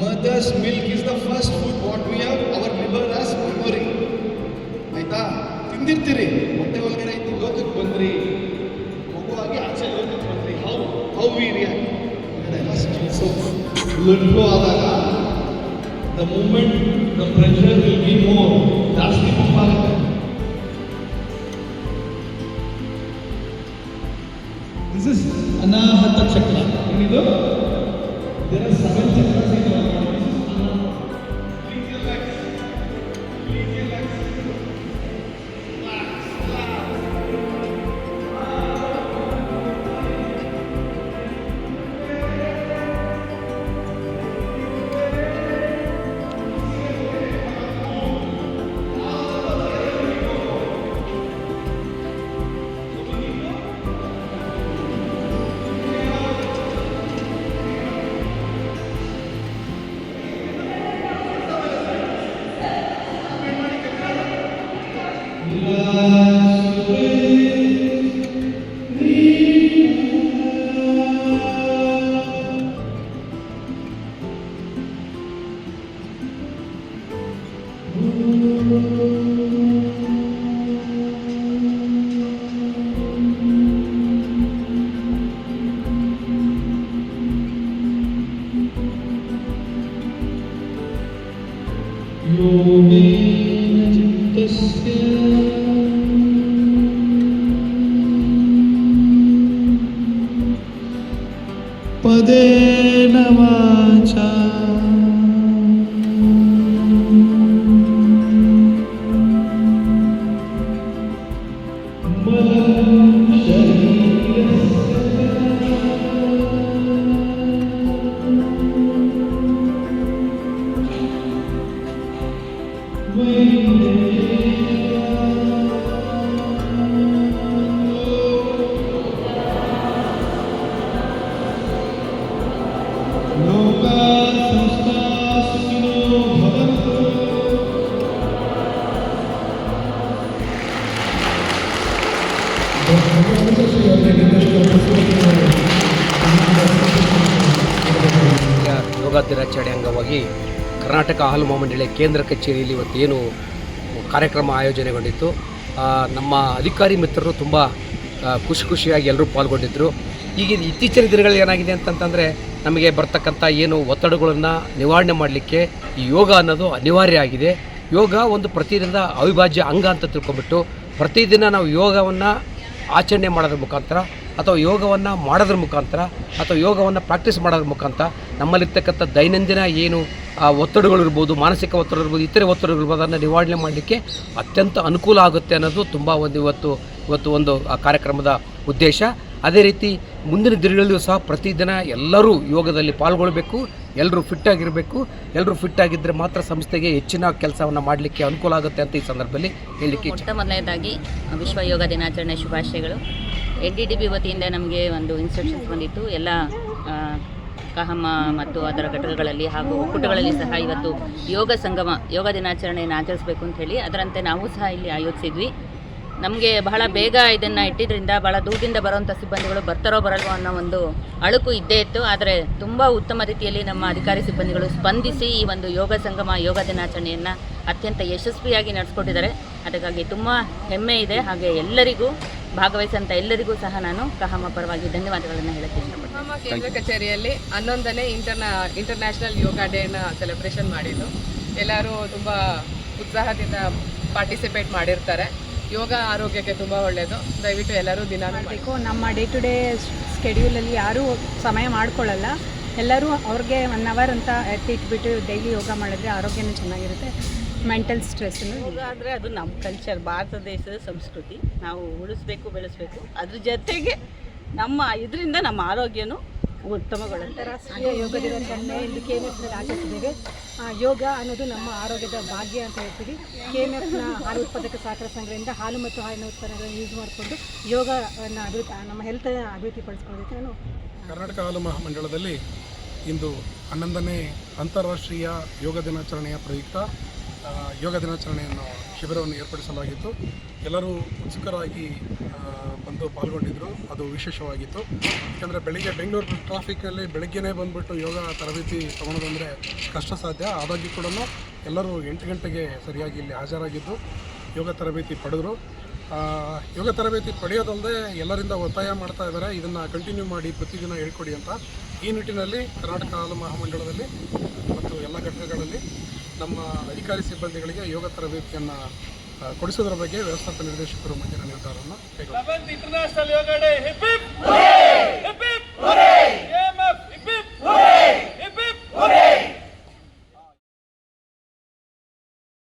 Mother's milk is the first food what we have our liver as memory ಆಯ್ತಾ? ತಿಂದಿರ್ತೀರಿ. ಹೊಟ್ಟೆ ಒಳಗಡೆ ಇದ್ದು ಲೋಕಕ್ಕೆ ಬಂದ್ರಿ. ಮಗುವಾಗಿ ಆಚೆ ಲೋಕಕ್ಕೆ ಬಂದ್ರಿ. How how we react so blood flow ಆದಾಗ the moment the pressure will be more ಜಾಸ್ತಿ ಪಂಪ್ ಆಗುತ್ತೆ. This is Anahata chakra. योगेन चित्तस्य ಯೋಗ ದಿನಾಚರಣೆ ಅಂಗವಾಗಿ ಕರ್ನಾಟಕ ಹಾಲು ಮಹಾಮಂಡಳಿ ಕೇಂದ್ರ ಕಚೇರಿಯಲ್ಲಿ ಇವತ್ತೇನು ಕಾರ್ಯಕ್ರಮ ಆಯೋಜನೆಗೊಂಡಿತ್ತು. ನಮ್ಮ ಅಧಿಕಾರಿ ಮಿತ್ರರು ತುಂಬ ಖುಷಿ ಖುಷಿಯಾಗಿ ಎಲ್ಲರೂ ಪಾಲ್ಗೊಂಡಿದ್ದರು ಈಗ ಇತ್ತೀಚಿನ ದಿನಗಳಲ್ಲಿ ಏನಾಗಿದೆ ಅಂತಂತಂದರೆ ನಮಗೆ ಬರ್ತಕ್ಕಂಥ ಏನು ಒತ್ತಡಗಳನ್ನು ನಿವಾರಣೆ ಮಾಡಲಿಕ್ಕೆ ಈ ಯೋಗ ಅನ್ನೋದು ಅನಿವಾರ್ಯ ಆಗಿದೆ. ಯೋಗ ಒಂದು ಪ್ರತಿದಿನದ ಅವಿಭಾಜ್ಯ ಅಂಗ ಅಂತ ತಿಳ್ಕೊಂಬಿಟ್ಟು ಪ್ರತಿದಿನ ನಾವು ಯೋಗವನ್ನು ಆಚರಣೆ ಮಾಡೋದ್ರ ಮುಖಾಂತರ ಅಥವಾ ಯೋಗವನ್ನು ಮಾಡೋದ್ರ ಮುಖಾಂತರ ಅಥವಾ ಯೋಗವನ್ನು ಪ್ರಾಕ್ಟೀಸ್ ಮಾಡೋದ್ರ ಮುಖಾಂತರ ನಮ್ಮಲ್ಲಿರ್ತಕ್ಕಂಥ ದೈನಂದಿನ ಏನು ಒತ್ತಡಗಳಿರ್ಬೋದು ಮಾನಸಿಕ ಒತ್ತಡ ಇರ್ಬೋದು, ಇತರೆ ಒತ್ತಡಗಳಿರ್ಬೋದು ಅದನ್ನು ನಿವಾರಣೆ ಮಾಡಲಿಕ್ಕೆ ಅತ್ಯಂತ ಅನುಕೂಲ ಆಗುತ್ತೆ ಅನ್ನೋದು ತುಂಬ ಒಂದು ಇವತ್ತು ಇವತ್ತು ಒಂದು, ಆ, ಕಾರ್ಯಕ್ರಮದ ಉದ್ದೇಶ. ಅದೇ ರೀತಿ ಮುಂದಿನ ದಿನಗಳಲ್ಲೂ ಸಹ ಪ್ರತಿದಿನ ಎಲ್ಲರೂ ಯೋಗದಲ್ಲಿ ಪಾಲ್ಗೊಳ್ಬೇಕು ಎಲ್ಲರೂ ಫಿಟ್ ಆಗಿರಬೇಕು ಎಲ್ಲರೂ ಫಿಟ್ ಆಗಿದ್ದರೆ ಮಾತ್ರ ಸಂಸ್ಥೆಗೆ ಹೆಚ್ಚಿನ ಕೆಲಸವನ್ನು ಮಾಡಲಿಕ್ಕೆ ಅನುಕೂಲ ಆಗುತ್ತೆ ಅಂತ ಈ ಸಂದರ್ಭದಲ್ಲಿ ಹೇಳಲಿಕ್ಕೆ ಮೊದಲನೇದಾಗಿ ವಿಶ್ವ ಯೋಗ ದಿನಾಚರಣೆ ಶುಭಾಶಯಗಳು. ಎನ್ ಡಿ ಡಿ ಬಿ ವತಿಯಿಂದ ನಮಗೆ ಒಂದು ಇನ್ಸ್ಟ್ರಕ್ಷನ್ಸ್ ಬಂದಿತ್ತು. ಎಲ್ಲ ಕಹಮ ಮತ್ತು ಅದರ ಘಟಕಗಳಲ್ಲಿ ಹಾಗೂ ಒಕ್ಕೂಟಗಳಲ್ಲಿ ಸಹ ಇವತ್ತು ಯೋಗ ಸಂಗಮ, ಯೋಗ ದಿನಾಚರಣೆಯನ್ನು ಆಚರಿಸಬೇಕು ಅಂತ ಹೇಳಿ ಅದರಂತೆ ನಾವು ಸಹ ಇಲ್ಲಿ ಆಯೋಜಿಸಿದ್ವಿ. ನಮಗೆ ಬಹಳ ಬೇಗ ಇದನ್ನು ಇಟ್ಟಿದ್ದರಿಂದ ಬಹಳ ದೂರದಿಂದ ಬರುವಂಥ ಸಿಬ್ಬಂದಿಗಳು ಬರ್ತಾರೋ ಬರಲ್ವೋ ಅನ್ನೋ ಒಂದು ಅಳುಕು ಇದ್ದೇ ಇತ್ತು. ಆದರೆ ತುಂಬ ಉತ್ತಮ ರೀತಿಯಲ್ಲಿ ನಮ್ಮ ಅಧಿಕಾರಿ ಸಿಬ್ಬಂದಿಗಳು ಸ್ಪಂದಿಸಿ ಈ ಒಂದು ಯೋಗ ಸಂಗಮ, ಯೋಗ ದಿನಾಚರಣೆಯನ್ನು ಅತ್ಯಂತ ಯಶಸ್ವಿಯಾಗಿ ನಡೆಸ್ಕೊಟ್ಟಿದ್ದಾರೆ. ಅದಕ್ಕಾಗಿ ತುಂಬ ಹೆಮ್ಮೆ ಇದೆ. ಹಾಗೆ ಎಲ್ಲರಿಗೂ ಭಾಗವಹಿಸಿದಂಥ ಎಲ್ಲರಿಗೂ ಸಹ ನಾನು ಕಹಮ ಪರವಾಗಿ ಧನ್ಯವಾದಗಳನ್ನು ಹೇಳಕ್ಕೆ ಇಷ್ಟಪಡ್ತೀನಿ. ನಮ್ಮ ಕೇಂದ್ರ ಕಚೇರಿಯಲ್ಲಿ ಹನ್ನೊಂದನೇ ಇಂಟರ್ನಾ ಇಂಟರ್ನ್ಯಾಷನಲ್ ಯೋಗ ಡೇನ ಸೆಲೆಬ್ರೇಷನ್ ಮಾಡಿದ್ದು. ಎಲ್ಲರೂ ತುಂಬ ಉತ್ಸಾಹದಿಂದ ಪಾರ್ಟಿಸಿಪೇಟ್ ಮಾಡಿರ್ತಾರೆ. ಯೋಗ ಆರೋಗ್ಯಕ್ಕೆ ತುಂಬ ಒಳ್ಳೆಯದು ದಯವಿಟ್ಟು ಎಲ್ಲರೂ ದಿನ ಮಾಡಿ. ಮಾಡಬೇಕು. ನಮ್ಮ ಡೇ ಟು ಡೇ ಸ್ಕೆಡ್ಯೂಲಲ್ಲಿ ಯಾರೂ ಸಮಯ ಮಾಡ್ಕೊಳ್ಳಲ್ಲ. ಎಲ್ಲರೂ ಅವ್ರಿಗೆ ಒನ್ ಅವರ್ ಅಂತ ಎತ್ತಿಟ್ಬಿಟ್ಟು ಡೈಲಿ ಯೋಗ ಮಾಡಿದ್ರೆ ಆರೋಗ್ಯನೂ ಚೆನ್ನಾಗಿರುತ್ತೆ. ಮೆಂಟಲ್ ಸ್ಟ್ರೆಸ್ಸನ್ನು ಯೋಗ ಅಂದರೆ ಅದು ನಮ್ಮ ಕಲ್ಚರ್ ಭಾರತ ದೇಶದ ಸಂಸ್ಕೃತಿ. ನಾವು ಉಳಿಸ್ಬೇಕು ಬೆಳೆಸಬೇಕು. ಅದ್ರ ಜೊತೆಗೆ ನಮ್ಮ ಇದರಿಂದ ನಮ್ಮ ಆರೋಗ್ಯನೂ ಉತ್ತಮಗೊಳ್ಳುತ್ತೆ. ರಾಷ್ಟ್ರೀಯ ಯೋಗ ದಿನಾಚರಣೆ ಇಂದು ಕೆ ಎಂ ಎಫ್ನಲ್ಲಿ ಆಚರಿಸಿದ್ದೇವೆ. ಯೋಗ ಅನ್ನೋದು ನಮ್ಮ ಆರೋಗ್ಯದ ಭಾಗ್ಯ ಅಂತ ಹೇಳ್ತೀವಿ. ಕೆ ಎಂ ಎಫ್ನ ಹಾಲು ಉತ್ಪಾದಕ ಸಹಕಾರ ಸಂಘದಿಂದ ಹಾಲು ಮತ್ತು ಹಾಲಿನ ಉತ್ಪನ್ನಗಳನ್ನು ಯೂಸ್ ಮಾಡಿಕೊಂಡು ಯೋಗವನ್ನು ಅಭಿವೃದ್ಧಿ ನಮ್ಮ ಹೆಲ್ತ್ ಅಭಿವೃದ್ಧಿಪಡಿಸ್ಕೊಳ್ಳೋದಕ್ಕೆ ನಾನು ಕರ್ನಾಟಕ ಹಾಲು ಮಹಾಮಂಡಳದಲ್ಲಿ ಇಂದು ಹನ್ನೊಂದನೇ ಅಂತಾರಾಷ್ಟ್ರೀಯ ಯೋಗ ದಿನಾಚರಣೆಯ ಪ್ರಯುಕ್ತ ಯೋಗ ದಿನಾಚರಣೆಯನ್ನು ಶಿಬಿರವನ್ನು ಏರ್ಪಡಿಸಲಾಗಿತ್ತು. ಎಲ್ಲರೂ ಉತ್ಸುಕರಾಗಿ ಬಂದು ಪಾಲ್ಗೊಂಡಿದ್ದರು ಅದು ವಿಶೇಷವಾಗಿತ್ತು. ಯಾಕಂದರೆ ಬೆಳಿಗ್ಗೆ ಬೆಂಗಳೂರು ಟ್ರಾಫಿಕ್ಕಲ್ಲಿ ಬೆಳಗ್ಗೆನೇ ಬಂದುಬಿಟ್ಟು ಯೋಗ ತರಬೇತಿ ತೊಗೊಳೋದಂದರೆ ಕಷ್ಟ ಸಾಧ್ಯ. ಆದಾಗ್ಯೂ ಕೂಡ ಎಲ್ಲರೂ ಎಂಟು ಗಂಟೆಗೆ ಸರಿಯಾಗಿ ಇಲ್ಲಿ ಹಾಜರಾಗಿದ್ದು ಯೋಗ ತರಬೇತಿ ಪಡೆದರು. ಯೋಗ ತರಬೇತಿ ಪಡೆಯೋದಲ್ಲದೆ ಎಲ್ಲರಿಂದ ಒತ್ತಾಯ ಮಾಡ್ತಾ ಇದ್ದಾರೆ. ಇದನ್ನು ಕಂಟಿನ್ಯೂ ಮಾಡಿ ಪ್ರತಿದಿನ ಹೇಳ್ಕೊಡಿ ಅಂತ. ಈ ನಿಟ್ಟಿನಲ್ಲಿ ಕರ್ನಾಟಕ ಹಾಲು ಮಹಾಮಂಡಳದಲ್ಲಿ ಮತ್ತು ಎಲ್ಲ ಘಟಕಗಳಲ್ಲಿ ನಮ್ಮ ಅಧಿಕಾರಿ ಸಿಬ್ಬಂದಿಗಳಿಗೆ ಯೋಗ ತರಬೇತಿಯನ್ನು ಕೊಡಿಸೋದ್ರ ಬಗ್ಗೆ ವ್ಯವಸ್ಥಾಪಕ ನಿರ್ದೇಶಕರು ಮುಂದಿನ ನಿರ್ಧಾರವನ್ನು ಕೈಗೊಳ್ಳುತ್ತಾರೆ